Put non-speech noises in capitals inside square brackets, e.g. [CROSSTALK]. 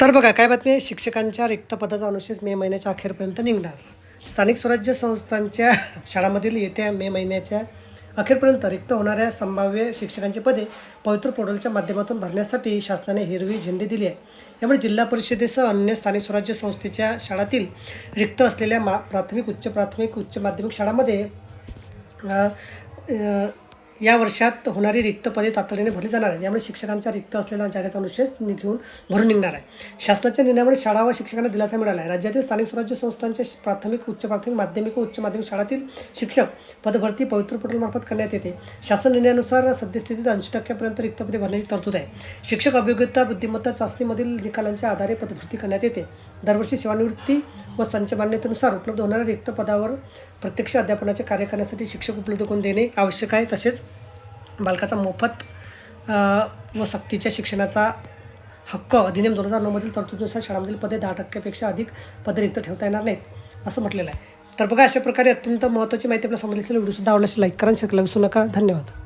तर बघा काय बातमी आहे? शिक्षकांच्या रिक्त पदाचा अनुशेष मे महिन्याच्या अखेरपर्यंत निघणार. स्थानिक स्वराज्य संस्थांच्या [LAUGHS] शाळांमधील येत्या मे महिन्याच्या अखेरपर्यंत रिक्त होणाऱ्या संभाव्य शिक्षकांची पदे पवित्र पोर्टलच्या माध्यमातून भरण्यासाठी शासनाने हिरवी झेंडी दिली आहे. यामुळे जिल्हा परिषदेसह अन्य स्थानिक स्वराज्य संस्थेच्या शाळातील रिक्त असलेल्या मा प्राथमिक उच्च प्राथमिक उच्च माध्यमिक शाळांमध्ये या वर्षात होणारी रिक्त पदे तातडीने भरली जाणार आहे यामुळे शिक्षकांच्या रिक्त असलेल्या जागेचा अनुशेष घेऊन भरून निघणार आहे. शासनाच्या निर्णयामुळे शाळा व शिक्षकांना दिलासा मिळाला आहे. राज्यातील स्थानिक स्वराज्य संस्थांच्या प्राथमिक उच्च प्राथमिक माध्यमिक व उच्च माध्यमिक शाळातील शिक्षक पदभरती पवित्र पोर्टलमार्फत करण्यात येते. शासन निर्णयानुसार सद्यस्थितीत ऐंशी टक्क्यापर्यंत रिक्त पदे भरण्याची तरतूद आहे. शिक्षक अभियोग्यता बुद्धिमत्ता चाचणीमधील निकालांच्या आधारे पदभरती करण्यात येते. दरवर्षी सेवानिवृत्ती व संच मान्यतेनुसार उपलब्ध होणाऱ्या रिक्त पदावर प्रत्यक्ष अध्यापनाचे कार्य करण्यासाठी शिक्षक उपलब्ध करून देणे आवश्यक आहे. तसेच बालकाचा मोफत व सक्तीच्या शिक्षणाचा हक्क अधिनियम दोन हजार नऊमधील तरतुदीनुसार शाळांमधील पदे दहा टक्क्यापेक्षा अधिक पदे रिक्त ठेवता येणार नाहीत असं म्हटलेलं आहे. तर बघा अशा प्रकारे अत्यंत महत्त्वाची माहिती आपल्याला समजली असेल व्हिडिओसुद्धा आवडल्यास लाईक करा शेअर विसरू नका. धन्यवाद.